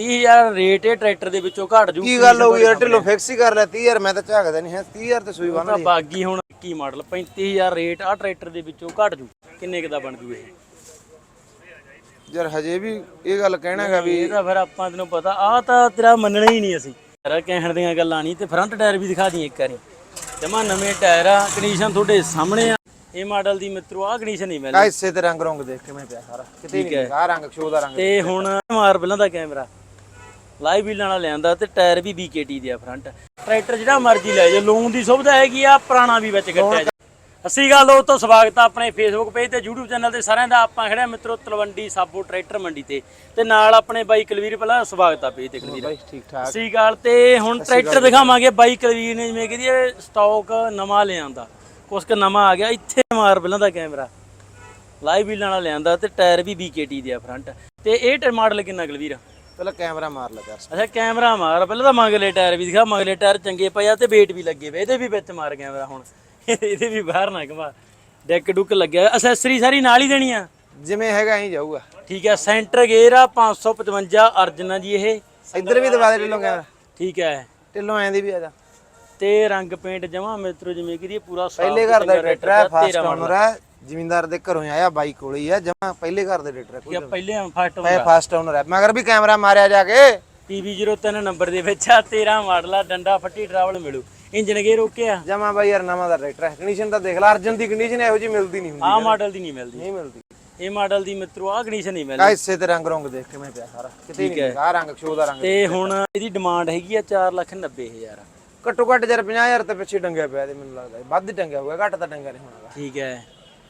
35000 rate ਹੈ tractor ਦੇ ਵਿੱਚੋਂ ਘਟ ਜੂ ਕੀ ਗੱਲ ਹੋ ਗਈ? ਯਾਰ ਢਿੱਲੋਂ ਫਿਕਸ ਹੀ ਕਰ ਲਿਆ 30000 ਮੈਂ ਤਾਂ ਝਾਕਦਾ ਨਹੀਂ ਹੈ 30000 ਤੇ ਸੂਈ ਬੰਨ ਤਾਂ ਬਾਗੀ ਹੁਣ ਕੀ ਮਾਡਲ 35000 ਰੇਟ ਆ ਟਰੈਕਟਰ ਦੇ ਵਿੱਚੋਂ ਘਟ ਜੂ। ਕਿੰਨੇ ਕੁ ਦਾ ਬਣ ਜੂ ਇਹ? ਯਾਰ ਹਜੇ ਵੀ ਇਹ ਗੱਲ ਕਹਿਣਾ ਹੈਗਾ ਵੀ ਇਹ ਤਾਂ ਫਿਰ ਆਪਾਂ ਤੈਨੂੰ ਪਤਾ ਆ ਤਾਂ ਤੇਰਾ ਮੰਨਣਾ ਹੀ ਨਹੀਂ ਅਸੀਂ। ਯਾਰ ਕਹਿਣ ਦੀਆਂ ਗੱਲਾਂ ਨਹੀਂ ਤੇ ਫਰੰਟ ਟਾਇਰ ਵੀ ਦਿਖਾ ਦੀ ਇੱਕ ਵਾਰੀ। ਜਮਾ ਨਵੇਂ ਟਾਇਰ ਆ ਕੰਡੀਸ਼ਨ ਤੁਹਾਡੇ ਸਾਹਮਣੇ ਆ। ਇਹ ਮਾਡਲ ਦੀ ਮਿੱਤਰੋ ਆ ਕੰਡੀਸ਼ਨ ਨਹੀਂ ਮਿਲਦੀ। ਆ ਹਿੱਸੇ ਤੇ ਰੰਗ ਰੰਗ ਦੇਖ ਕਿਵੇਂ ਪਿਆ ਸਾਰਾ। ਕਿਤੇ ਨਹੀਂ ਆ ਰੰਗ ਸ਼ੋ ਦਾ ਰੰਗ ਤੇ ਹੁਣ ਮਾਰ ਪਹਿਲਾਂ ਦਾ ਕੈਮਰਾ ਲਾਈਵ ਵੀਲ ਨਾਲ ਲਿਆਂਦਾ ਤੇ ਟਾਇਰ ਵੀ BKT ਦੇ ਆ ਫਰੰਟ ਟਰੈਕਟਰ ਜਿਹੜਾ ਮਰਜ਼ੀ ਲੈ ਜਾ ਲੋਨ ਦੀ ਸੁਵਿਧਾ ਹੈਗੀ ਆ ਪੁਰਾਣਾ ਵੀ ਵਿੱਚ ਕੱਟਿਆ ਜਾ ਅਸੀਂ ਗੱਲ ਉਹ ਤੋਂ ਸਵਾਗਤ ਆ ਆਪਣੇ ਫੇਸਬੁੱਕ ਪੇਜ ਤੇ YouTube ਚੈਨਲ ਤੇ ਸਾਰਿਆਂ ਦਾ। ਆਪਾਂ ਖੜਿਆ ਮਿੱਤਰੋ ਤਲਵੰਡੀ ਸਾਬੋ ਟਰੈਕਟਰ ਮੰਡੀ ਤੇ। ਤੇ ਨਾਲ ਆਪਣੇ ਬਾਈ ਕੁਲਵੀਰ ਪਹਿਲਾਂ ਸਵਾਗਤ ਆ ਪੇਜ ਤੇ ਕੁਲਵੀਰ। ਬਾਈ ਠੀਕ ਠਾਕ। ਸਹੀ ਗੱਲ ਤੇ ਹੁਣ ਟਰੈਕਟਰ ਦਿਖਾਵਾਂਗੇ ਬਾਈ ਕੁਲਵੀਰ ਨੇ ਜਿਵੇਂ ਕਿ ਸਟਾਕ ਨਵਾਂ ਲਿਆਂਦਾ। ਕੁਛ ਕੁ ਨਵਾਂ ਆ ਗਿਆ ਇੱਥੇ ਮਾਰ ਪਹਿਲਾਂ ਦਾ ਕੈਮਰਾ ਲਾਈਵ ਵੀਲ ਨਾਲ ਲਿਆਂਦਾ ਤੇ ਟਾਇਰ ਵੀ BKT ਦੇ ਆ ਫਰੰਟ ਤੇ ਇਹ ਮਾਡਲ ਕਿੰਨਾ ਕੁਲਵੀਰ? ਪਹਿਲਾਂ ਕੈਮਰਾ ਮਾਰ ਲੈ ਯਾਰ ਅੱਛਾ ਕੈਮਰਾ ਮਾਰ। ਪਹਿਲਾਂ ਤਾਂ ਮਗਲੇ ਟਾਇਰ ਵੀ ਦਿਖਾ। ਮਗਲੇ ਟਾਇਰ ਚੰਗੇ ਪਏ ਆ ਤੇ weight ਵੀ ਲੱਗੇ ਵੇ ਇਹਦੇ ਵੀ ਵਿੱਚ ਮਾਰ ਕੈਮਰਾ ਹੁਣ। ਇਹਦੇ ਵੀ ਬਾਹਰ ਨਾ ਘਮਾ। ਡੈਕ ਡੁੱਕ ਲੱਗਿਆ ਅਸੈਸਰੀ ਸਾਰੀ ਨਾਲ ਹੀ ਦੇਣੀ ਆ? ਜਿਵੇਂ ਹੈਗਾ ਐਂ ਜਾਊਗਾ। ਠੀਕ ਹੈ ਸੈਂਟਰ ਗੇਅਰ ਆ 555 ਅਰਜਨ ਆ ਜੀ ਇਹ। ਇੱਧਰ ਵੀ ਦਵਾ ਦੇ ਢਿੱਲੋਂ ਕੈਮਰਾ। ਠੀਕ ਹੈ ਢਿੱਲੋਂ ਐਂ ਦੀ ਵੀ ਆ ਜਾ। ਤੇ ਰੰਗ ਪੇਂਟ ਜਮਾ ਮਿੱਤਰੋ ਜਿਵੇਂ ਕਿ ਇਹ ਪੂਰਾ ਸਾਫ਼ ਪਹਿਲੇ ਘਰ ਦਾ ਟਰੈਕਟਰ ਹੈ ਫਾਸਟ ਹੈ। ਜ਼ਿਮੀਂਦਾਰ ਦੇ ਘਰੋਂ ਆਇਆ ਬਾਈ ਕੋਲੇ ਹੀ ਹੈ ਜਮਾ ਪਹਿਲੇ ਘਰ ਦੇ ਟਰੈਕਟਰ ਹੈ ਠੀਕ ਹੈ ਪਹਿਲੇ ਫਸਟ ਕੋਈ ਫਾਸਟ ਓਨਰ ਹੈ ਮਗਰ ਵੀ ਕੈਮਰਾ ਮਾਰਿਆ ਜਾ ਕੇ। PV03 ਨੰਬਰ ਦੇ ਵਿੱਚ ਆ 13 ਮਾਡਲ ਆ ਡੰਡਾ ਫੱਟੀ ਟਰੈਵਲ ਮਿਲੂ। ਇੰਜਨ ਗੇਅਰ ਓਕੇ ਆ ਜਮਾ ਬਾਈ ਯਾਰ ਨਵਾਂ ਦਾ ਹੈ ਕੰਡੀਸ਼ਨ ਤਾਂ ਦੇਖ ਲੈ ਅਰਜਨ ਦੀ ਕੰਡੀਸ਼ਨ ਇਹੋ ਜੀ ਮਿਲਦੀ ਨਹੀਂ ਹੁੰਦੀ ਆਹ ਮਾਡਲ ਦੀ ਨਹੀਂ ਮਿਲਦੀ। ਨਹੀਂ ਮਿਲਦੀ। ਇਹ ਮਾਡਲ ਦੀ ਮਿੱਤਰੋ ਆ ਕੰਡੀਸ਼ਨ ਨਹੀਂ ਮਿਲਦੀ। ਆ ਹਿੱਸੇ ਤੇ ਰੰਗ ਰੰਗ ਦੇਖ ਕਿਵੇਂ ਪਿਆ ਸਾਰਾ। ਕਿਤੇ ਨਹੀਂ ਆ ਰੰਗ ਸ਼ੋ ਦਾ ਰੰਗ ਤੇ ਹੁਣ ਇਹਦੀ ਡਿਮਾਂਡ ਹੈਗੀ ਆ 490000 ਘੱਟੋ ਘੱਟ ਯਾਰ 50000 ਤੇ ਪਿੱਛੇ ਡੰਗਿਆ ਪਿਆ ਤੇ ਮੈਨੂੰ ਲੱਗਦਾ। ਵੱਧ ਹੀ ਡੰਗਿਆ ਹੋਊਗਾ ਘੱਟ ਤਾਂ ਡੰਗਿਆ ਨਹੀਂ ਹੋਣਾ ਠੀਕ ਹੈ।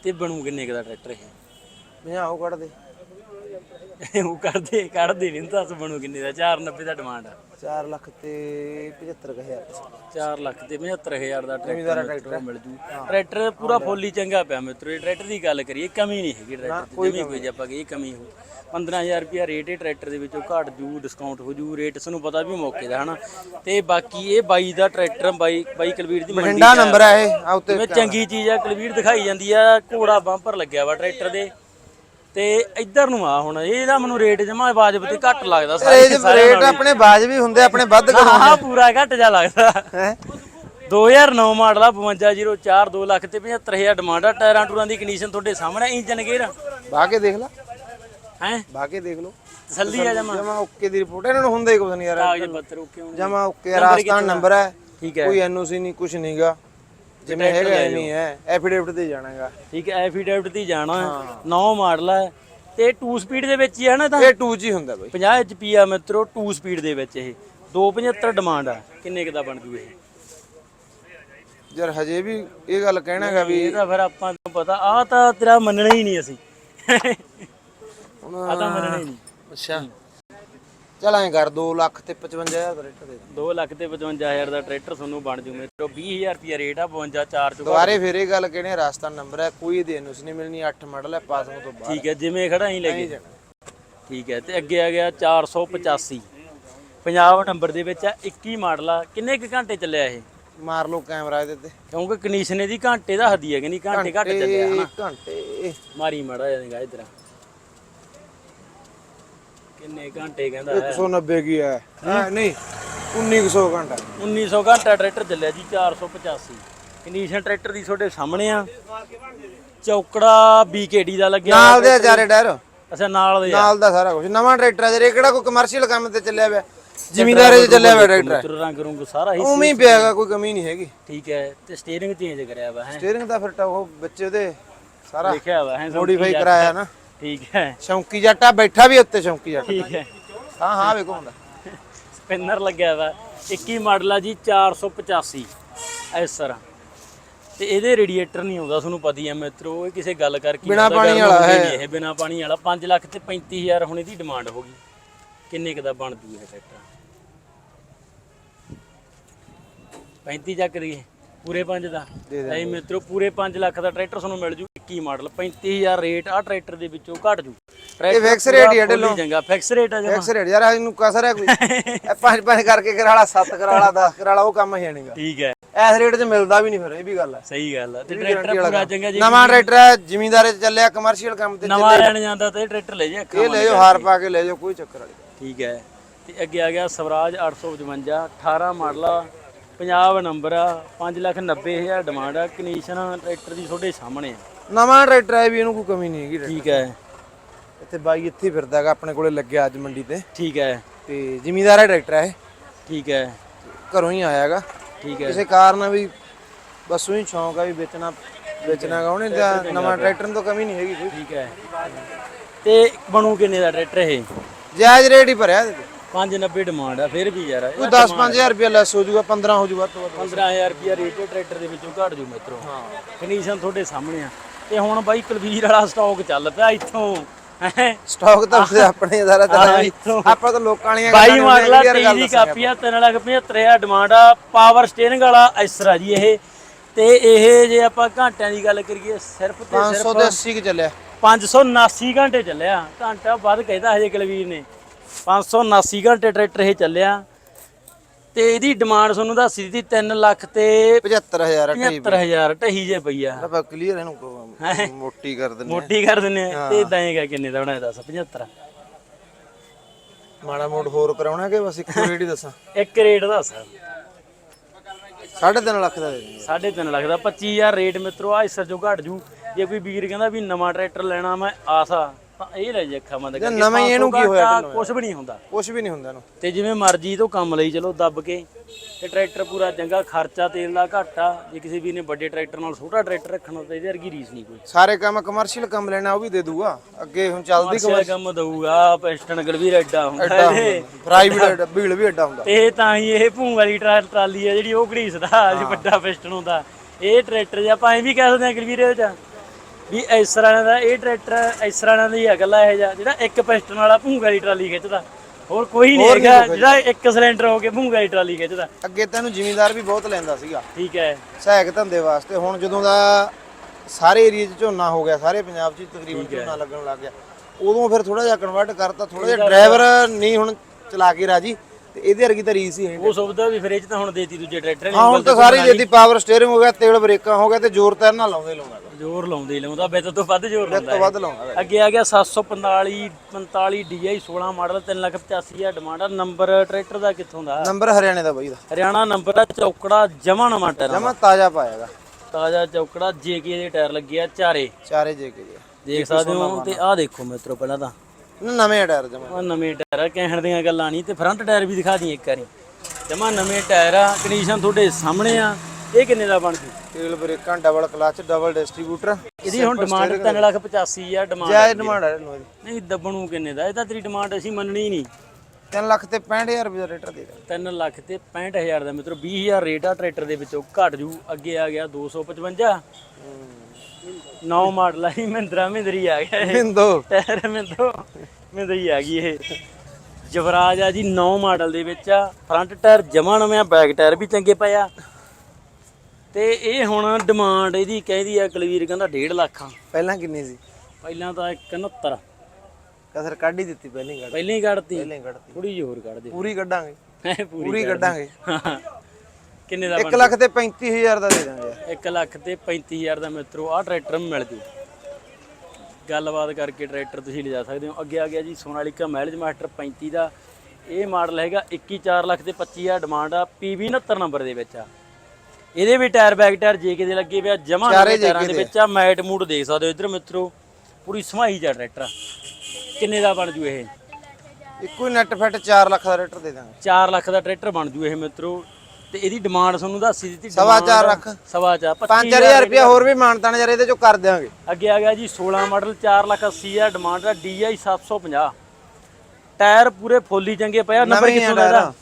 ਤੇ ਬਣੂ ਕਿੰਨੇ ਕੁ ਦਾ ਟਰੈਕਟਰ ਇਹ? 50 ਉਹ ਕੱਢ ਦੇ ਉਹ ਕਰਦੇ ਕੱਢਦੇ ਨਹੀਂ ਦੱਸ ਬਣੂ ਕਿੰਨੇ ਦਾ? 490 ਦਾ ਡਿਮਾਂਡ ਆ। 4 ਲੱਖ ਤੇ 75000 4 ਲੱਖ ਤੇ 75000 ਦਾ ਜ਼ਿਮੀਂਦਾਰਾ ਟਰੈਕਟਰ ਮਿਲ ਜੂ। ਟਰੈਕਟਰ ਪੂਰਾ ਫੁੱਲ ਚੰਗਾ ਪਿਆ ਮਿੱਤਰੋ ਇਹ ਟਰੈਕਟਰ ਦੀ ਗੱਲ ਕਰੀਏ ਕਮੀ ਨਹੀਂ ਹੈਗੀ ਟਰੈਕਟਰ ਦੀ। ਕੋਈ ਕੋਈ ਜੇ ਆਪਾਂ ਕਹੀਏ ਕਮੀ ਹੋ 15000 ਰੁਪਿਆ ਰੇਟ ਹੈ ਟਰੈਕਟਰ ਦੇ ਵਿੱਚੋਂ ਘੱਟ ਜੂ ਡਿਸਕਾਊਂਟ ਹੋ ਜੂ ਰੇਟ ਸਾਨੂੰ ਪਤਾ ਵੀ ਮੌਕੇ ਦਾ ਹਨਾ? ਤੇ ਬਾਕੀ ਇਹ ਬਾਈ ਦਾ ਟਰੈਕਟਰ ਬਾਈ ਬਾਈ ਕੁਲਵੀਰ ਦੀ ਮੰਡੀ ਬਠਿੰਡਾ ਨੰਬਰ ਹੈ ਇਹ ਆ ਉੱਤੇ ਚੰਗੀ ਚੀਜ਼ ਆ ਕੁਲਵੀਰ ਦਿਖਾਈ ਜਾਂਦੀ ਆ ਘੋੜਾ ਬੰਪਰ ਲੱਗਿਆ ਵਾ ਟਰੈਕਟਰ ਦੇ। ਤੇ ਇੱਧਰ ਨੂੰ ਆ ਹੁਣ ਇਹਦਾ ਮੈਨੂੰ ਰੇਟ ਜਮਾ ਵਾਜਬ ਤੇ ਘੱਟ ਲੱਗਦਾ ਇਹ ਰੇਟ ਆਪਣੇ ਬਾਜ ਵੀ ਹੁੰਦੇ ਆਪਣੇ ਵੱਧ ਹਾਂ ਪੂਰਾ ਘੱਟ ਜਾ ਲੱਗਦਾ। ਹੈ? 2009 ਮਾਡਲ ਆ 5204 2 ਲੱਖ ਤੇ 75000 ਡਿਮਾਂਡ ਆ। ਟਾਇਰਾਂ ਟੂਰਾਂ ਦੀ ਕੰਡੀਸ਼ਨ ਤੁਹਾਡੇ ਸਾਹਮਣੇ ਇੰਜਨ ਗੇਅਰ ਬਾ ਕੇ ਦੇਖ ਲੈ। ਹੈ? ਬਾ ਕੇ ਦੇਖ ਲਓ। ਤਸੱਲੀ ਆ ਜਮਾ। ਜਮਾ ਓਕੇ ਦੀ ਰਿਪੋਰਟ ਇਹਨਾਂ ਨੂੰ ਹੁੰਦਾ ਹੀ ਕੁਝ ਨਹੀਂ ਯਾਰ। ਕਾਗਜ਼ ਪੱਤਰ ਓਕੇ ਹੋਣ ਜਮਾ ਓਕੇ ਰਾਜਸਥਾਨ ਨੰਬਰ ਹੈ। ਠੀਕ ਹੈ। ਕੋਈ ਐਨਓਸੀ ਨਹੀਂ ਕੁਝ ਨਹੀਂਗਾ ਜਿਵੇਂ ਹੈਗਾ ਨਹੀਂ ਹੈ ਐਫੀਡੇਵਿਟ ਤੇ ਜਾਣਾਗਾ। ਠੀਕ ਹੈ ਐਫੀਡੇਵਿਟ ਤੇ ਹੀ ਜਾਣਾ 9 ਮਾਡਲ ਹੈ। ਤੇ 2 ਸਪੀਡ ਦੇ ਵਿੱਚ ਹੀ ਹੈ ਨਾ ਤਾਂ? ਇਹ 2 ਜੀ ਹੁੰਦਾ ਬਾਈ। 50 HP ਆ ਮਿੱਤਰੋ 2 ਸਪੀਡ ਦੇ ਵਿੱਚ ਇਹ। 275 ਡਿਮਾਂਡ ਆ। ਕਿੰਨੇ ਕੁ ਦਾ ਬਣ ਜੂ ਇਹ? ਯਾਰ ਹਜੇ ਵੀ ਇਹ ਗੱਲ ਕਹਿਣਾ ਹੈਗਾ ਵੀ ਇਹ ਤਾਂ ਫਿਰ ਆਪਾਂ ਨੂੰ ਪਤਾ। ਆ ਤਾਂ ਤੇਰਾ ਮੰਨਣਾ ਹੀ ਨਹੀਂ ਅਸੀਂ। ਹੁਣ ਆ ਤਾਂ ਮੰਨਣਾ ਹੀ। ਨਹੀਂ ਅੱਛਾ ਚਲ ਐਂ ਕਰ 2 ਲੱਖ ਤੇ 55000 ਦਾ ਰੇਟ ਦੇ ਦੇ। 2 ਲੱਖ ਤੇ 55000 ਦਾ ਟਰੈਕਟਰ ਤੁਹਾਨੂੰ ਬਣ ਜੂ ਮਿੱਤਰੋ 20000 ਰੁਪਿਆ ਰੇਟ ਆ 52 4 ਚੋਂ ਦੁਬਾਰੇ ਫਿਰ ਇਹ ਗੱਲ ਕਹਿਣੇ ਰਾਜਸਥਾਨ ਨੰਬਰ ਹੈ ਕੋਈ ਦੇ ਐਨਓਸੀ ਨਹੀਂ ਮਿਲਣੀ 8 ਮਾਡਲ ਹੈ ਪਾਸੋਂ ਤੋਂ ਬਾਅਦ ਠੀਕ ਹੈ ਜਿਵੇਂ ਖੜਾ ਹੀ ਲੈ ਕੇ। ਠੀਕ ਹੈ ਤੇ ਅੱਗੇ ਆ ਗਿਆ 485 ਪੰਜਾਬ ਨੰਬਰ ਦੇ ਵਿੱਚ ਆ 21 ਮਾਡਲ ਆ। ਕਿੰਨੇ ਕੁ ਘੰਟੇ ਚੱਲਿਆ ਇਹ? ਮਾਰ ਲਓ ਕੈਮਰਾ ਇਹਦੇ ਤੇ। ਕਿਉਂਕਿ ਕੰਡੀਸ਼ਨ ਇਹਦੀ ਘੰਟੇ ਦਾ ਹੱਦੀ ਹੈ ਕਿ ਨਹੀਂ ਘੰਟੇ ਘੱਟ ਚੱਲਿਆ ਹਨਾ? ਇਹ ਘੰਟੇ। ਮਾਰੀ ਮੜਾ ਜਾਏਗਾ ਇਧਰ ਕਿੰਨੇ ਘੰਟੇ ਕਹਿੰਦਾ ਹੈ? 190 ਕੀ ਹੈ? ਹਾਂ? ਨਹੀਂ 1900 ਘੰਟਾ। 1900 ਘੰਟਾ ਟਰੈਕਟਰ ਚੱਲਿਆ ਜੀ 485 ਕੰਡੀਸ਼ਨ ਟਰੈਕਟਰ ਦੀ ਤੁਹਾਡੇ ਸਾਹਮਣੇ ਆ। ਚੌਕੜਾ BKD ਦਾ ਲੱਗਿਆ ਨਾਲ ਦੇ ਚਾਰੇ ਟਾਇਰ। ਅੱਛਾ ਨਾਲ ਦੇ ਆ। ਨਾਲ ਦਾ ਸਾਰਾ ਕੁਝ ਨਵਾਂ ਟਰੈਕਟਰ ਹੈ ਜਿਹੜੇ ਕਿਹੜਾ ਕੋਈ ਕਮਰਸ਼ੀਅਲ ਕੰਮ ਤੇ ਚੱਲਿਆ ਪਿਆ? ਜ਼ਿਮੀਂਦਾਰੇ 'ਚ ਚੱਲਿਆ ਹੋਇਆ ਟਰੈਕਟਰ। ਹੈ ਮਿੱਤਰ ਰੰਗ ਰੁੰਗ ਸਾਰਾ ਹੀ ਉਵੇਂ ਹੀ ਪਿਆਗਾ ਕੋਈ ਕਮੀ ਨਹੀਂ ਹੈਗੀ। ਠੀਕ ਹੈ ਤੇ ਸਟੀਅਰਿੰਗ ਚੇਂਜ ਕਰਿਆ ਵਾ ਹੈ? ਸਟੀਅਰਿੰਗ ਦਾ ਫਿਰ ਤਾਂ ਉਹ ਬੱਚੇ ਉਹਦੇ ਸਾਰਾ ਲਿਖਿਆ ਵਾ ਹੈ ਮੋਡੀਫਾਈ ਕਰਾਇਆ ਨਾ। ਠੀਕ ਹੈ। ਸ਼ੌਂਕੀ ਜੱਟਾ ਬੈਠਾ ਵੀ ਉੱਤੇ ਸ਼ੌਂਕੀ ਜੱਟ। ਠੀਕ ਹੈ। ਹਾਂ ਹਾਂ ਵੇਖੋ ਹੁੰਦਾ ਸਪਿਨਰ ਲੱਗਿਆ ਵਾ। 21 ਮਾਡਲ ਆ ਜੀ 485 ਐਸਰ ਤੇ ਇਹਦੇ ਰੇਡੀਏਟਰ ਨਹੀਂ ਆਉਂਦਾ ਤੁਹਾਨੂੰ ਪਤਾ ਹੀ ਆ ਮਿੱਤਰੋ ਇਹ ਕਿਸੇ ਗੱਲ ਕਰਕੇ ਬਿਨਾਂ ਪਾਣੀ ਵਾਲਾ ਹੈ। ਇਹ ਬਿਨਾ ਪਾਣੀ ਵਾਲਾ। 5 ਲੱਖ ਤੇ 35000 ਹੁਣ ਇਹਦੀ ਡਿਮਾਂਡ ਹੋ ਗਈ। ਕਿੰਨੇ ਕੁ ਦਾ ਬਣ ਜੂ ਇਹ ਟਰੈਕਟਰ? 35 ਚੱਕ ਦਈਏ। ਪੂਰੇ 5 ਦਾ। ਦੇ ਨਹੀਂ ਮਿੱਤਰੋ ਪੂਰੇ 5 ਲੱਖ ਦਾ ਟਰੈਕਟਰ ਤੁਹਾਨੂੰ ਮਿਲ ਜੂ। 21 ਮਾਡਲ 35000 ਰੇਟ ਆ ਟਰੈਕਟਰ ਦੇ ਵਿੱਚੋਂ ਘਟ ਜੂ। ਇਹ fix rate ਹੀ ਆ ਢਿੱਲੋਂ। ਚੰਗਾ ਫਿਕਸ ਰੇਟ ਆ ਜਮਾ। ਐਕਸ ਰੇਟ ਯਾਰ ਇਹਨੂੰ ਕਸਰ ਹੈ ਕੋਈ? ਇਹ ਪੰਜ ਪੰਜ ਕਰਕੇ ਕਰਾਲਾ ਸੱਤ ਕਰਾਲਾ 10 ਕਰਾਲਾ ਉਹ ਕੰਮ ਹੈ ਨਹੀਂਗਾ। ਠੀਕ ਹੈ। ਐਸ ਰੇਟ 'ਚ ਮਿਲਦਾ ਵੀ ਨਹੀਂ ਫਿਰ ਇਹ ਵੀ ਗੱਲ ਹੈ। ਸਹੀ ਗੱਲ ਆ ਤੇ ਟਰੈਕਟਰ ਪੂਰਾ ਚੰਗਾ ਜੀ। ਨਵਾਂ ਟਰੈਕਟਰ ਹੈ ਜ਼ਿਮੀਂਦਾਰੇ 'ਚ ਚੱਲਿਆ ਕਮਰਸ਼ੀਅਲ ਕੰਮ ਤੇ ਨਵਾਂ ਲੈਣ ਜਾਂਦਾ ਤਾਂ ਇਹ ਟਰੈਕਟਰ ਲੈ ਜਾ ਇਹ ਲੈ ਜਾਓ ਹਾਰ ਪਾ ਕੇ ਲੈ ਜਾਓ ਕੋਈ ਚੱਕਰ ਵਾਲੀ ਠੀਕ ਹੈ। ਤੇ ਅੱਗੇ ਆ ਗਿਆ ਸਵਰਾਜ 855 18 ਮਾਡਲ ਆ ਪੰਜਾਬ ਨੰਬਰ ਆ 590000 ਡਿਮਾਂਡ ਆ ਕੰਡੀਸ਼ਨ ਟਰੈਕਟਰ ਦੀ ਤੁਹਾਡੇ ਸਾਹਮਣੇ ਆ। ਨਵਾਂ ਟਰੈਕਟਰ ਹੈ ਵੀ ਇਹਨੂੰ ਕੋਈ ਕਮੀ ਨਹੀਂ ਹੈਗੀ ਠੀਕ ਹੈ। ਇੱਥੇ ਬਾਈ ਇੱਥੇ ਹੀ ਫਿਰਦਾ ਹੈਗਾ ਆਪਣੇ ਕੋਲੇ ਲੱਗਿਆ ਅੱਜ ਮੰਡੀ ਤੇ। ਠੀਕ ਹੈ। ਤੇ ਜ਼ਿਮੀਦਾਰ ਹੈ ਟਰੈਕਟਰ ਹੈ। ਠੀਕ ਹੈ। ਘਰੋਂ ਹੀ ਆਇਆ ਹੈਗਾ। ਠੀਕ ਹੈ। ਕਿਸੇ ਕਾਰਨ ਵੀ ਬਸ ਉਹੀ ਸ਼ੌਂਕ ਆ ਵੀ ਵੇਚਣਾ ਵੇਚਣਾ ਗਾ ਉਹਨੇ ਤਾਂ ਨਵਾਂ ਟਰੈਕਟਰ ਨੂੰ ਤਾਂ ਕਮੀ ਨਹੀਂ ਹੈਗੀ ਕੋਈ। ਠੀਕ ਹੈ। ਤੇ ਬਣੂ ਕਿੰਨੇ ਦਾ ਟਰੈਕਟਰ ਇਹ? ਜਾਇਜ਼ ਰੇਟ ਹੀ ਭਰਿਆ ਇਹਦੇ ਤੇ। 590 ਡਿਮਾਂਡ ਆ ਫਿਰ ਵੀ ਯਾਰ ਕੋਈ 10 5000 ਰੁਪਏ ਲੈਸ ਹੋ ਜਾਊਗਾ 15 ਹੋ ਜਾਊਗਾ ਤੋਂ ਵੱਧ 15000 ਰੁਪਿਆ ਰੇਟ ਟਰੈਕਟਰ ਦੇ ਵਿੱਚੋਂ ਘਟ ਜੂ ਮਿੱਤਰੋ। ਹਾਂ। ਕੰਡੀਸ਼ਨ ਤੁਹਾਡੇ ਸਾਹਮਣੇ ਆ। ਤੇ ਹੁਣ ਬਾਈ ਕੁਲਵੀਰ ਵਾਲਾ ਸਟਾਕ ਚੱਲ ਪਿਆ ਇੱਥੋਂ। ਸਟਾਕ ਤਾਂ ਫਿਰ ਆਪਣੇ ਸਾਰਾ ਤਾਂ ਇੱਥੋਂ। ਆਪਾਂ ਤਾਂ ਲੋਕਾਂ ਵਾਲੀਆਂ ਬਾਈ ਮਾਡਲ ਆ clear 23 ਗੱਲ ਦੀ ਦੱਸਾਂਗੇ ਕਾਪੀ ਆ 3 ਲੱਖ 75000 ਡਿਮਾਂਡ ਆ ਪਾਵਰ ਸਟੀਅਰਿੰਗ ਵਾਲਾ ਐਸਰਾ ਜੀ ਇਹ। ਤੇ ਇਹ ਜੇ ਆਪਾਂ ਘੰਟਿਆਂ ਦੀ ਗੱਲ ਕਰੀਏ ਸਿਰਫ ਤੇ 500 ਸਿਰਫ ਦੇ 80 ਕਿ ਚੱਲਿਆ। 579 ਘੰਟੇ ਚੱਲਿਆ। ਘੰਟਾ ਵੱਧ ਕਹਿੰਦਾ ਹਜੇ ਕੁਲਵੀਰ ਨੇ। 579 ਘੰਟੇ ਟਰੈਕਟਰ ਇਹ ਚੱਲਿਆ। ਤੇ ਇਹਦੀ ਡਿਮਾਂਡ ਤੁਹਾਨੂੰ ਦੱਸੀ ਦਿੱਤੀ 3 ਲੱਖ ਤੇ 75000 ਢਾਈ 75000 ਢਹੀ ਜੇ ਪਈ ਆ। ਆਪਾਂ ਕਲੀਅਰ ਇਹਨੂੰ ਮੋਟੀ ਕਰ ਦਿੰਦੇ ਮੋਟੀ ਕਰ ਦਿੰਨੇ ਤੇ ਇਦਾਂ ਹੀ ਕਿੰਨੇ ਦਾ ਬਣਾਇਆ ਦੱਸ 75 ਮਾੜਾ ਮੋਟ ਹੋਰ ਕਰਾਉਣਾ ਕਿ ਬਸ ਇੱਕੋ ਰੇਟ ਹੀ ਦੱਸਾਂ? ਇੱਕ ਰੇਟ ਦੱਸ। 3.5 ਲੱਖ ਦਾ ਦੇ ਦੇਂਗੇ 3.5 ਲੱਖ ਦਾ। 25000 ਰੇਟ ਮਿੱਤਰੋ ਆ ਇਸ ਜੋ ਘਟ ਜੂ। ਜੇ ਕੋਈ ਵੀਰ ਕਹਿੰਦਾ ਵੀ ਨਵਾਂ ਟਰੈਕਟਰ ਲੈਣਾ ਮੈਂ ਆਸਾ ਤਾਂ ਇਹ ਲੈ ਜੇ ਅੱਖਾਂ ਬੰਦ ਕਰਕੇ ਨਵਾਂ ਹੀ ਇਹਨੂੰ ਕੀ ਹੋਇਆ ਕੁਝ ਵੀ ਨਹੀਂ ਹੁੰਦਾ। ਕੁਝ ਵੀ ਨਹੀਂ ਹੁੰਦਾ ਇਹਨੂੰ। ਤੇ ਜਿਵੇਂ ਮਰਜ਼ੀ ਤੋਂ ਕੰਮ ਲਈ ਚਲੋ ਦੱਬ ਕੇ ਤੇ ਟਰੈਕਟਰ ਪੂਰਾ ਚੰਗਾ ਖਰਚਾ ਤੇਲ ਦਾ ਘਾਟਾ। ਜੇ ਕਿਸੇ ਵੀਰ ਨੇ ਵੱਡੇ ਟਰੈਕਟਰ ਨਾਲ ਛੋਟਾ ਟਰੈਕਟਰ ਰੱਖਣਾ ਤਾਂ ਇਹਦੇ ਵਰਗੀ ਰੀਸ ਨਹੀਂ ਕੋਈ। ਸਾਰੇ ਕੰਮ ਕਮਰਸ਼ੀਅਲ ਕੰਮ ਲੈਣਾ ਉਹ ਵੀ ਦੇ ਦੂਗਾ। ਅੱਗੇ ਹੁਣ ਚੱਲਦੀ ਸਿਆ ਕੰਮ ਦਊਗਾ ਪਿਸਟਨ ਗਲਵੀ ਐਡਾ ਹੁੰਦਾ ਇਹ ਪ੍ਰਾਈਵੇਟ ਬਿਲ ਵੀ ਐਡਾ ਹੁੰਦਾ। ਤੇ ਤਾਂ ਹੀ ਇਹ ਭੂੰ ਵਾਲੀ ਟਰਾ- ਟਰਾਲੀ ਆ ਜਿਹੜੀ ਉਹ ਘੜੀਸਦਾ ਵੱਡਾ ਪਿਸਟਨ ਹੁੰਦਾ। ਇਹ ਟਰੈਕਟਰ ਜੇ ਆਪਾਂ ਐਂ ਵੀ ਕਹਿ ਸਕਦੇ ਹਾਂ ਗਲਵੀਰ ਚ ਵੀ ਇਸ ਤਰ੍ਹਾਂ ਦਾ ਇਹ ਟਰੈਕਟਰ ਇਸ ਤਰ੍ਹਾਂ ਦੀ ਅਗਲਾ ਇਹ ਜਿਹਾ ਜਿਹੜਾ ਇੱਕ ਪਿਸਟਨ ਵਾਲਾ ਭੂੰ ਵਾਲੀ ਟਰਾਲੀ ਖਿੱਚਦਾ। ਹੋਰ ਕੋਈ ਨਹੀਂ ਹੈਗਾ ਜਿਹੜਾ ਇੱਕ ਸਿਲੰਡਰ ਹੋ ਕੇ ਭੂੰ ਵਾਲੀ ਟਰਾਲੀ ਖਿੱਚਦਾ। ਅੱਗੇ ਤੈਨੂੰ ਜ਼ਿਮੀਂਦਾਰ ਵੀ ਬਹੁਤ ਲੈਂਦਾ ਸੀਗਾ। ਠੀਕ ਹੈ। ਸਹਾਇਕ ਧੰਦੇ ਵਾਸਤੇ। ਹੁਣ ਜਦੋਂ ਦਾ ਸਾਰੇ ਏਰੀਆ 'ਚ ਝੋਨਾ ਹੋ ਗਿਆ ਸਾਰੇ ਪੰਜਾਬ 'ਚ ਹੀ। ਤਕਰੀਬਨ ਝੋਨਾ ਲੱਗਣ ਲੱਗ ਗਿਆ ਉਦੋਂ ਫਿਰ ਥੋੜਾ ਜਿਹਾ ਕਨਵਰਟ ਕਰਤਾ ਥੋੜਾ ਜਿਹਾ ਡਰਾਈਵਰ ਨਹੀਂ ਹੁਣ ਚਲਾ ਕੇ ਰਾਜੀ। ਤੇ ਇਹਦੇ ਵਰਗੀ ਤਾਂ ਰੀਸ ਹੀ ਹੈ। ਉਹ ਸੁਵਿਧਾ ਵੀ ਫਿਰ ਇਹ ਚ ਤਾਂ ਹੁਣ ਦੇਤੀ ਦੂਜੇ ਟਰੈਕਟਰ ਹਾਂ ਹੁਣ ਤਾਂ ਸਾਰੀ ਜਿਹਦੀ ਪਾਵਰ ਸਟੀਅਰਿੰਗ ਹੋ ਗਿਆ ਤੇਲ ਬ੍ਰੇਕਾਂ ਹੋ ਗਿਆ ਤੇ ਜ਼ੋਰ ਤੈਰ ਨਾਲ ਲਾਉਂਦੇ ਲਾਉਂਦਾ ਜ਼ੋਰ ਲਾਉਂਦੇ ਹੀ ਲਾਉਂਦਾ ਬਿੱਤ ਤੋਂ ਵੱਧ ਜ਼ੋਰ ਲਾਉਂਦਾ ਤੋਂ। ਵੱਧ ਲਾਉਂਦਾ ਅੱਗੇ ਆ ਗਿਆ 745 45 DI 16 ਮਾਡਲ 385000 ਡਿਮਾਂਡ ਆ। ਨੰਬਰ ਟਰੈਕਟਰ ਦਾ ਕਿੱਥੋਂ ਦਾ? ਨੰਬਰ ਹਰਿਆਣੇ ਦਾ ਬਾਈ ਦਾ। ਹਰਿਆਣਾ ਨੰਬਰ ਆ ਚੌਕੜਾ ਜਮਾ ਨਵਾਂ ਟਾਇਰ ਜਮਾ ਤਾਜ਼ਾ ਪਾਇਆਗਾ ਤਾਜ਼ਾ ਚੌਕੜਾ JK ਦੇ ਟਾਇਰ ਲੱਗੇ ਆ ਚਾਰੇ। ਚਾਰੇ ਜੇ ਕੇ ਜੀ ਦੇਖ ਸਕਦੇ ਹੋ ਤੇ ਆਹ ਦੇਖੋ ਮਿੱਤਰੋ ਪਹਿਲਾਂ ਤਾਂ। ਨਵੇਂ ਟਾਇਰ ਜਮਾ ਆਹ ਨਵੇਂ ਟਾਇਰ ਆ ਕਹਿਣ ਦੀਆਂ ਗੱਲਾਂ ਨਹੀਂ ਤੇ ਫਰੰਟ ਟਾਇਰ ਵੀ ਦਿਖਾ ਦਈਏ ਇੱਕ ਵਾਰੀ। ਜਮਾ ਨਵੇਂ ਟਾਇਰ ਆ ਕੰਡੀਸ਼ਨ ਤੁਹਾਡੇ ਸਾਹਮਣੇ ਆ ਇਹ ਕਿੰਨੇ ਦਾ ਬਣ ਜੂ ਤੇਲ ਬ੍ਰੇਕਾਂ ਡਬਲ ਕਲਚ ਡਬਲ ਡਿਸਟ੍ਰੀਬਿਊਟਰ ਇਹਦੀ ਹੁਣ ਡਿਮਾਂਡ 3 ਲੱਖ 85 ਆ ਡਿਮਾਂਡ ਜਾਇਜ਼ ਡਿਮਾਂਡ ਹੈ ਇਹਨੂੰ ਇਹਦੀ। ਨਹੀਂ ਦੱਬਣੂ ਕਿੰਨੇ ਦਾ? ਇਹ ਤਾਂ ਤੇਰੀ ਡਿਮਾਂਡ ਅਸੀਂ ਮੰਨਣੀ ਨਹੀਂ। 3 ਲੱਖ ਤੇ 65000 ਰੁਪਏ ਦਾ ਰੇਟਰ ਦੇ ਦੇ 3 ਲੱਖ ਤੇ 65000 ਦਾ ਮਿੱਤਰੋ 20000 ਰੇਟ ਆ ਟਰੈਕਟਰ ਦੇ ਵਿੱਚੋਂ ਘਟ ਜੂ ਅੱਗੇ ਆ ਗਿਆ 255 ਨੌ ਮਾਡਲ ਆ ਜੀ ਮਹਿੰਦਰਾ ਮਹਿੰਦਰੀ ਆ ਗਿਆ ਇਹ। ਮਿੰਦੋ ਟਾਇਰ ਮਹਿੰਦਰੋ ਮਹਿੰਦਰੀ ਆ ਗਈ ਇਹ। ਜਵਰਾਜ ਆ ਜੀ 9 ਮਾਡਲ ਦੇ ਵਿੱਚ ਆ। ਫਰੰਟ ਟਾਇਰ ਜਮਾ ਨਵੇਂ ਬੈਕ ਟਾਇਰ ਵੀ ਚੰਗੇ ਪਏ ਆ। ਤੇ ਇਹ ਹੁਣ ਡਿਮਾਂਡ ਇਹਦੀ ਕਹਿੰਦੀ ਆ ਕੁਲਵੀਰ ਕਹਿੰਦਾ 1.5 ਲੱਖ ਆ। ਪਹਿਲਾਂ ਕਿੰਨੀ ਸੀ? ਪਹਿਲਾਂ ਤਾਂ 169 ਕਸਰ ਕੱਢ ਹੀ ਦਿੱਤੀ ਪਹਿਲੀ ਕੱਢ ਪਹਿਲਾਂ ਹੀ ਕੱਢਤੀ ਪਹਿਲਾਂ ਹੀ ਕੱਢਤੀ ਥੋੜੀ ਜਿਹੀ ਹੋਰ ਕੱਢ ਦੇ। ਪੂਰੀ ਕੱਢਾਂਗੇ। ਪੂਰੀ ਕੱਢਾਂਗੇ। ਕਿੰਨੇ ਦਾ 1 ਲੱਖ ਤੇ 35000 ਦਾ ਦੇ ਦਾਂਗੇ। 1 ਲੱਖ ਤੇ 35000 ਦਾ ਮਿੱਤਰੋ ਆਹ ਟਰੈਕਟਰ ਮਿਲ ਜੂ। ਗੱਲਬਾਤ ਕਰਕੇ ਟਰੈਕਟਰ ਤੁਸੀਂ ਲਿਜਾ ਸਕਦੇ ਹੋ। ਅੱਗੇ ਆ ਗਿਆ ਜੀ ਸੋਨਾਲੀਕਾ ਮੈਲਜ ਮਾਸਟਰ 35 ਦਾ। ਇਹ ਮਾਡਲ ਹੈਗਾ 21 4 ਲੱਖ ਤੇ 25000 ਡਿਮਾਂਡ ਆ PV 69 ਨੰਬਰ ਦੇ ਵਿੱਚ ਆ। ਇਹਦੇ ਵੀ ਟਾਇਰ ਬੈਕ ਟਾਇਰ JK ਦੇ ਲੱਗੇ ਪਿਆ ਜਮਾ ਟਾਇਰਾਂ ਦੇ। ਵਿੱਚ ਆ। ਮੈਟ ਮੂਡ ਦੇਖ ਸਕਦੇ ਹੋ ਇਧਰ ਮਿੱਤਰੋ ਪੂਰੀ ਸਮਾਈ ਜਾ ਟਰੈਕਟਰ ਕਿੰਨੇ ਦਾ ਬਣ ਜੂ ਇਹ? ਇੱਕੋ ਹੀ ਨੈਟ ਫਿੱਟ 4 ਲੱਖ ਦਾ ਰੇਟਰ ਦੇ ਦਾਂਗੇ। 4 ਲੱਖ ਦਾ ਟਰੈਕਟਰ ਬਣ ਜੂ ਇਹ ਮਿੱਤਰੋ। ਤੇ ਇਹਦੀ ਡਿਮਾਂਡ ਤੁਹਾਨੂੰ ਦੱਸੀ ਦਿੱਤੀ ਸਵਾ demand ਚਾਰ ਲੱਖ। ਸਵਾ ਚਾਰ 5000 ਰੁਪਏ ਹੋਰ ਵੀ ਮਾਨਤਾਨ ਯਾਰ ਇਹਦੇ ਚੋਂ ਕਰ ਦਿਆਂਗੇ। ਅੱਗੇ ਆ ਗਿਆ ਜੀ 16 ਮਾਡਲ 4 ਲੱਖ 80 ਹਜ਼ਾਰ ਡਿਮਾਂਡ ਦਾ DI 750 ਟਾਇਰ ਪੂਰੇ ਫੁੱਲੀ ਚੰਗੇ ਪਿਆ ਨੰਬਰ ਨਵੇਂ ਹੀ ਆ ਕਿੱਥੋਂ ਦਾ ਇਹਦਾ।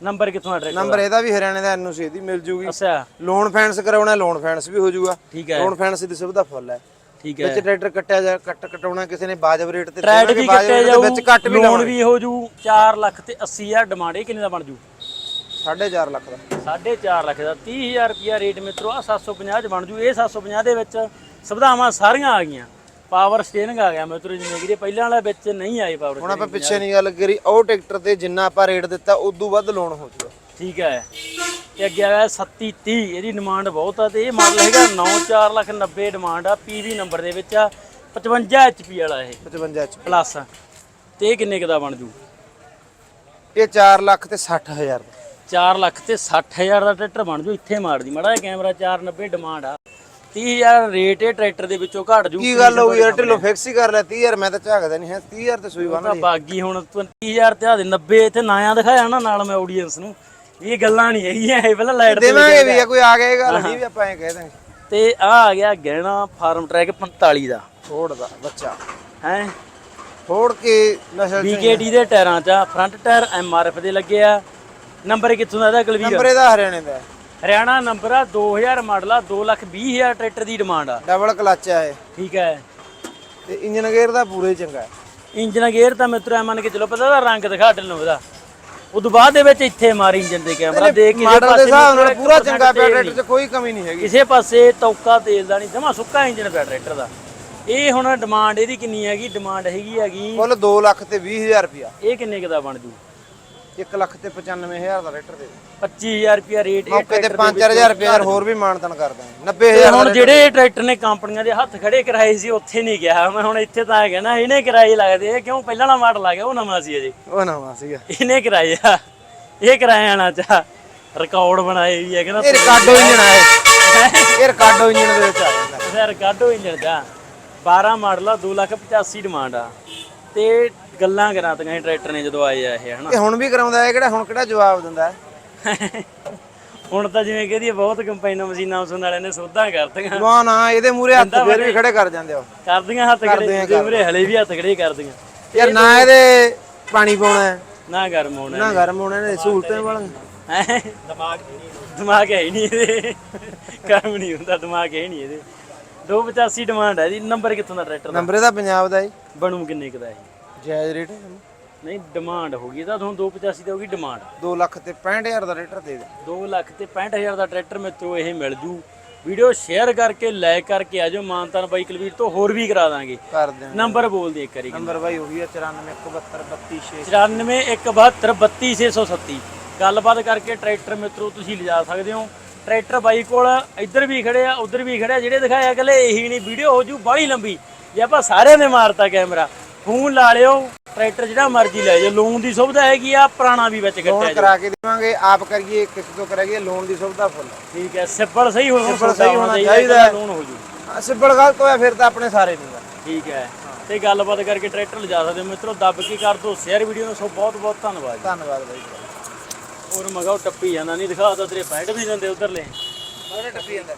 ਨੰਬਰ ਕਿੱਥੋਂ ਦਾ ਟਰੈਕਟਰ ਨੰਬਰ ਇਹਦਾ ਵੀ ਹਰਿਆਣੇ ਦਾ ਐਨਓਸੀ ਇਹਦੀ ਮਿਲ ਜੂਗੀ। ਅੱਛਾ। ਲੋਨ ਫਾਈਨੈਂਸ ਕਰਾਉਣਾ ਲੋਨ ਫਾਈਨੈਂਸ ਵੀ ਹੋ ਜਾਊਗਾ ਠੀਕ ਹੈ। ਲੋਨ ਫਾਈਨੈਂਸ ਦੀ ਸੁਵਿਧਾ ਫੁੱਲ ਹੈ। ਠੀਕ ਹੈ। ਵਿੱਚ ਟਰੈਕਟਰ ਕੱਟਿਆ ਜਾ ਕੱਟ ਕਟਾਉਣਾ ਕਿਸੇ ਨੇ ਬਾਜਬ ਰੇਟ ਤੇ ਟਰੈਕ ਦੇਵਾਂਗੇ, ਵੀ ਵਾਜਬ ਕੱਟਿਆ rate ਦੇ ਜਾਊ ਵਿੱਚ ਕੱਟ ਵੀ ਲੋਨ ਲਾਉਣਾ। ਵੀ ਹੋ ਜੂ 4 ਲੱਖ ਤੇ 80 ਹਜ਼ਾਰ ਡਿਮਾਂਡ ਇਹ ਕਿੰਨੇ ਦਾ ਬਣ ਜੂ? 4.5 ਲੱਖ ਦਾ। 4.5 ਲੱਖ ਦਾ। 30000 ਰੁਪਿਆ ਰੇਟ ਮਿੱਤਰੋ ਆ 750 ਚ ਬਣ ਜੂ। ਇਹ 750 ਦੇ ਵਿੱਚ ਸੁਵਿਧਾਵਾਂ ਸਾਰੀਆਂ ਆ ਗਈਆਂ। ਪਾਵਰ ਸਟੀਅਰਿੰਗ ਆ ਗਿਆ ਮਿੱਤਰੋ ਜਿਵੇਂ ਕਿ ਪਹਿਲਾਂ ਵਾਲਾ ਵਿੱਚ ਨਹੀਂ ਆਏ ਪਾਵਰ ਹੁਣ ਆਪਾਂ ਪਿੱਛੇ ਨਹੀਂ ਗੱਲ ਕਰੀ ਉਹ ਟਰੈਕਟਰ ਤੇ ਜਿੰਨਾ ਆਪਾਂ ਰੇਟ ਦਿੱਤਾ ਉਦੋਂ ਵੱਧ ਲੋਨ ਹੋ ਜਾਊਗਾ ਠੀਕ ਹੈ। ਤੇ ਅੱਗੇ ਆ ਗਿਆ 3730 ਇਹਦੀ ਡਿਮਾਂਡ ਬਹੁਤ ਆ ਤੇ ਇਹ ਮਾਡਲ ਹੈਗਾ 94 ਲੱਖ 90 ਡਿਮਾਂਡ ਆ ਪੀਵੀ ਨੰਬਰ ਦੇ ਵਿੱਚ ਆ 55 ਐਚਪੀ ਵਾਲਾ ਇਹ। 55 ਚ ਪਲੱਸ ਤੇ ਇਹ ਕਿੰਨੇ ਕੁ ਦਾ ਬਣ ਜੂ? ਇਹ 4 ਲੱਖ ਤੇ 60000 ਦਾ। 4 ਲੱਖ ਤੇ 60000 ਦਾ ਟਰੈਕਟਰ ਬਣ ਜੂ ਇੱਥੇ ਮਾਰ ਦੀ। ਮਾੜਾ ਕੈਮਰਾ 490 ਡਿਮਾਂਡ ਆ। 30000 ਰੇਟ ਇਹ ਟਰੈਕਟਰ ਦੇ ਵਿੱਚੋਂ ਘਟ ਜੂ ਕੀ ਗੱਲ ਹੋ ਗਈ? ਯਾਰ ਢਿੱਲੋਂ ਫਿਕਸ ਹੀ ਕਰ ਲੈ 30000 ਮੈਂ ਤਾਂ ਝਾਕਦਾ ਨਹੀਂ ਹੈ 30000 ਤੇ ਸੂਈ ਬੰਨ ਤਾਂ ਬਾਗੀ ਹੁਣ 20000 ਤੇ ਆ ਦੇ 90 ਇੱਥੇ ਨਾਇਆ ਦਿਖਾਇਆ ਨਾ ਨਾਲ ਮੈਂ ਆਡੀਅנס ਨੂੰ। ਇਹ ਗੱਲਾਂ ਨਹੀਂ ਹੈਗੀਆਂ ਇਹ ਪਹਿਲਾਂ ਲਾਈਟ ਤੇ ਦੇਵਾਂਗੇ ਵੀ ਕੋਈ ਆ ਗਿਆ ਇਹ ਗੱਲ ਨਹੀਂ ਵੀ ਆਪਾਂ ਐਂ ਕਹਿ ਦਾਂਗੇ ਤੇ ਆ ਆ ਗਿਆ ਗਹਿਣਾ ਫਾਰਮ ਟਰੈਕ 45 ਦਾ। ਫੋੜ ਦਾ ਬੱਚਾ। ਹੈ? ਫੋੜ ਕੇ ਚ BKT ਦੇ ਟਾਇਰਾਂ 'ਚ ਫਰੰਟ ਟਾਇਰ MRF ਦੇ ਲੱਗੇ ਆ। ਨੰਬਰ ਕਿੱਥੋਂ ਦਾ ਇਹਦਾ ਕੁਲਵੀਰ? ਨੰਬਰ ਇਹਦਾ ਹਰਿਆਣੇ ਦਾ ਹਰਿਆਣਾ ਨੰਬਰ ਆ 2000 ਮਾਡਲ ਆ 2 ਲੱਖ 20 ਹਜ਼ਾਰ ਟਰੈਕਟਰ ਦੀ ਡਿਮਾਂਡ ਆ। ਡਬਲ ਕਲਚ ਆ ਇਹ। ਠੀਕ ਹੈ। ਤੇ ਇੰਜਨ ਗੇਅਰ ਦਾ ਪੂਰਾ ਚੰਗਾ ਹੈ। ਇੰਜਨ ਗੇਅਰ ਤਾਂ ਮਿੱਤਰੋ ਐ ਮੰਨ ਕੇ ਚਲੋ ਪਤਾ ਦਾ ਰੰਗ ਦਿਖਾ ਢਿੱਲੋਂ ਉਹਦਾ ਉਦੋਂ ਬਾਅਦ ਦੇ ਵਿੱਚ ਇੱਥੇ ਮਾਰੀ ਇੰਜਨ ਦੇ ਕੈਮਰਾ ਦੇ ਕਿਸੇ ਮਾਡਲ ਦੇ ਹਿਸਾਬ ਨਾਲ ਪੂਰਾ 1% ਚੰਗਾ ਪਿਆ ਟਰੈਕਟਰ। 'ਚ ਕੋਈ ਕਮੀ ਨਹੀਂ ਹੈਗੀ। ਕਿਸੇ ਪਾਸੇ ਤੌਕਾ ਤੇਲ ਦਾ ਨਹੀਂ ਜਮਾ ਸੁੱਕਾ ਇੰਜਨ ਪਿਆ ਟਰੈਕਟਰ ਦਾ। ਇਹ ਹੁਣ ਡਿਮਾਂਡ ਇਹਦੀ ਕਿੰਨੀ ਹੈਗੀ? ਡਿਮਾਂਡ ਹੈਗੀ ਹੈਗੀ ਕੁੱਲ 2 ਲੱਖ ਤੇ 20000 ਰੁਪਿਆ ਇਹ ਕਿੰਨੇ ਕੁ ਦਾ ਬਣ ਜੂ? 1 ਲੱਖ ਤੇ 95000 ਦਾ ਟਰੈਕਟਰ ਦੇ 25000 ਰੁਪਿਆ ਰੇਟ ਮੌਕੇ ਤੇ tractor ਦੇ 5000 ਰੁਪਏ ਯਾਰ ਹੋਰ ਵੀ ਮਾਨਤਨ ਕਰ ਦਾਂਗੇ ਤੇ 90000 ਹੁਣ ਜਿਹੜੇ ਟਰੈਕਟਰ ਨੇ ਕੰਪਨੀਆਂ ਦੇ ਹੱਥ ਖੜੇ ਕਰਾਏ ਸੀ ਉੱਥੇ ਨਹੀਂ ਗਿਆ। ਮੈਂ ਹੁਣ ਇੱਥੇ ਤਾਂ ਆ ਗਿਆ ਨਾ ਇਹਨੇ ਕਿਰਾਏ ਲੱਗਦੇ ਆ। ਕਿਉਂ? ਪਹਿਲਾਂ ਵਾਲਾ ਮਾਡਲ ਆ ਗਿਆ ਉਹ ਨਵਾਂ ਸੀ ਅਜੇ। ਉਹ ਨਵਾਂ ਸੀਗਾ। ਇਹਨੇ ਕਿਰਾਏ ਆ। ਇਹ ਕਿਰਾਏ ਆਣਾ ਚਾ ਰਿਕਾਰਡ ਬਣਾਏ ਵੀ ਹੈ ਕਹਿੰਦਾ ਇਹ ਰਿਕਾਰਡੋ ਇੰਜਨ ਆ ਇਹ। ਇਹ ਰਿਕਾਰਡੋ ਇੰਜਨ ਦੇ ਵਿੱਚ ਆ। ਜਾਂਦਾ ਸਰ ਰਿਕਾਰਡੋ ਇੰਜਨ ਦਾ। 12 ਮਾਡਲ ਆ 2,85 ਡਿਮਾਂਡ ਆ। ਤੇ ਗੱਲਾਂ ਕਰਾਤੀਆਂ ਇਹ ਟਰੈਕਟਰ ਨੇ ਜਦੋਂ ਆਏ ਆ ਇਹ ਹਨਾ? ਇਹ ਹੁਣ ਵੀ ਕਰਾਉਂਦਾ ਹੈ ਕਿਹੜਾ ਹੁਣ ਕਿਹੜਾ ਜਵਾਬ ਦਿੰਦਾ ਹੈ? ਹੁਣ ਤਾਂ ਜਿਵੇਂ ਕਹਦੀ ਬਹੁਤ ਕੰਪਾਈਨਾਂ ਮਸ਼ੀਨਾਂ ਉਸ ਵਾਲਿਆਂ ਨੇ ਸੋਧਾਂ ਕਰਤੀਆਂ। ਨਾ ਨਾ ਇਹਦੇ ਮੂਰੇ ਹੱਥ ਫੇਰ ਵੀ ਖੜੇ ਕਰ ਜਾਂਦੇ ਹੋ ਕਰਦੀਆਂ ਹੱਥ ਖੜੇ ਜਿਵੇਂ ਹਲੇ ਵੀ ਹੱਥ ਖੜੇ ਕਰਦੀਆਂ। ਯਾਰ ਨਾ ਇਹਦੇ ਪਾਣੀ ਪਾਉਣਾ ਹੈ, ਨਾ ਗਰਮ ਹੋਣਾ ਨਾ ਗਰਮ ਹੋਣਾ ਨੇ ਸਹੂਲਤਾਂ ਵਾਲੀਆਂ ਹੈਂ? ਦਿਮਾਗ ਹੈ ਹੀ ਨਹੀਂ ਇਹਦੇ। ਕੰਮ ਨਹੀਂ ਹੁੰਦਾ ਦਿਮਾਗ ਹੈ ਹੀ ਨਹੀਂ ਇਹਦੇ। 285 ਡਿਮਾਂਡ ਹੈ ਜੀ। ਨੰਬਰ ਕਿੱਥੋਂ ਦਾ ਟਰੈਕਟਰ ਦਾ? ਨੰਬਰ ਇਹਦਾ ਪੰਜਾਬ ਦਾ ਜੀ। ਬਣੂ ਕਿੰਨੇ ਕੁ ਦਾ ਹੈ ਜਾਇਜ਼ ਰੇਟ ਨਹੀਂ ਡਿਮਾਂਡ ਹੋ ਗਈ। ਤਾਂ ਤੁਹਾਨੂੰ 285 ਦੀ ਹੋ ਗਈ ਡਿਮਾਂਡ 2 ਲੱਖ ਤੇ 65000 ਦਾ ਰੇਟਰ ਦੇ ਦੇ 2 ਲੱਖ ਤੇ 65000 ਦਾ ਟਰੈਕਟਰ ਮੇਤੋਂ ਇਹ ਮਿਲ ਜੂ। ਵੀਡੀਓ ਸ਼ੇਅਰ ਕਰਕੇ ਲਾਈਕ ਕਰਕੇ ਆਜੋ ਮਾਨਤਾਨ ਬਾਈ ਕੁਲਵੀਰ ਤੋਂ ਹੋਰ ਵੀ ਕਰਾ ਦਾਂਗੇ। ਕਰ ਦੇ ਨੰਬਰ ਬੋਲ ਦੇ ਇੱਕ ਵਾਰੀ। ਨੰਬਰ ਬਾਈ ਉਹੀ ਹੈ 94172326 9417232637 ਗੱਲਬਾਤ ਕਰਕੇ ਟਰੈਕਟਰ ਮਿੱਤਰੋ ਤੁਸੀਂ ਲਿਜਾ ਸਕਦੇ ਹੋ। ਟਰੈਕਟਰ ਬਾਈ ਕੋਲ ਇੱਧਰ ਵੀ ਖੜੇ ਆ ਉੱਧਰ ਵੀ ਖੜੇ ਆ ਜਿਹੜੇ ਦਿਖਾਇਆ ਅਗਲੇ ਇਹੀ ਨਹੀਂ ਵੀਡੀਓ ਹੋ ਜੂ ਬਾਹਲੀ ਲੰਬੀ। ਜੇ ਆਪਾਂ ਸਾਰਿਆਂ ਨੇ ਮਾਰਤਾ ਕੈਮਰਾ ਫੋਨ ਲਾ ਲਿਓ ਟਰੈਕਟਰ ਜਿਹੜਾ ਮਰਜ਼ੀ ਲੈ ਜਾਓ ਲੋਨ ਦੀ ਸੁਵਿਧਾ ਹੈਗੀ ਆ ਪੁਰਾਣਾ ਵੀ ਵਿੱਚ ਲੋਨ ਕੱਟਿਆ ਜਾ ਕਰਾ ਕੇ ਦੇਵਾਂਗੇ ਆਪ ਕਰੀਏ ਕਿਸੇ ਤੋਂ ਕਰਾਂਗੇ ਲੋਨ ਦੀ ਸੁਵਿਧਾ ਫੁੱਲ ਠੀਕ ਹੈ ਸਿੱਬਲ ਸਹੀ ਹੋਣਾ ਸਿੱਬਲ ਸਹੀ ਹੋਣਾ ਚਾਹੀਦਾ। ਲੋਨ ਹੋ ਜੂ। ਸਿੱਬਲ ਗਲਤ ਹੋਇਆ ਫਿਰ ਤਾਂ ਆਪਣੇ ਸਾਰੇ ਗਾ ਠੀਕ ਹੈ ਤੇ ਗੱਲਬਾਤ ਕਰਕੇ ਟਰੈਕਟਰ ਲਿਜਾ ਸਕਦੇ ਮਿੱਤਰੋ ਦੱਬ ਕੇ ਕਰ ਦਿਓ ਸ਼ੇਅਰ ਵੀਡੀਓ ਨੂੰ ਸੋ ਬਹੁਤ ਬਹੁਤ ਧੰਨਵਾਦ ਧੰਨਵਾਦ ਬਾਈ ਹੋਰ ਮਗਾਓ ਟੱਪੀ ਜਾਂਦਾ ਨਹੀਂ ਦਿਖਾ ਤੇਰੇ ਪੈਂਟ ਵੀ ਜਾਂਦੇ ਉਧਰਲੇ। ਉਹਨੇ ਟੱਪੀ ਜਾਂਦਾ।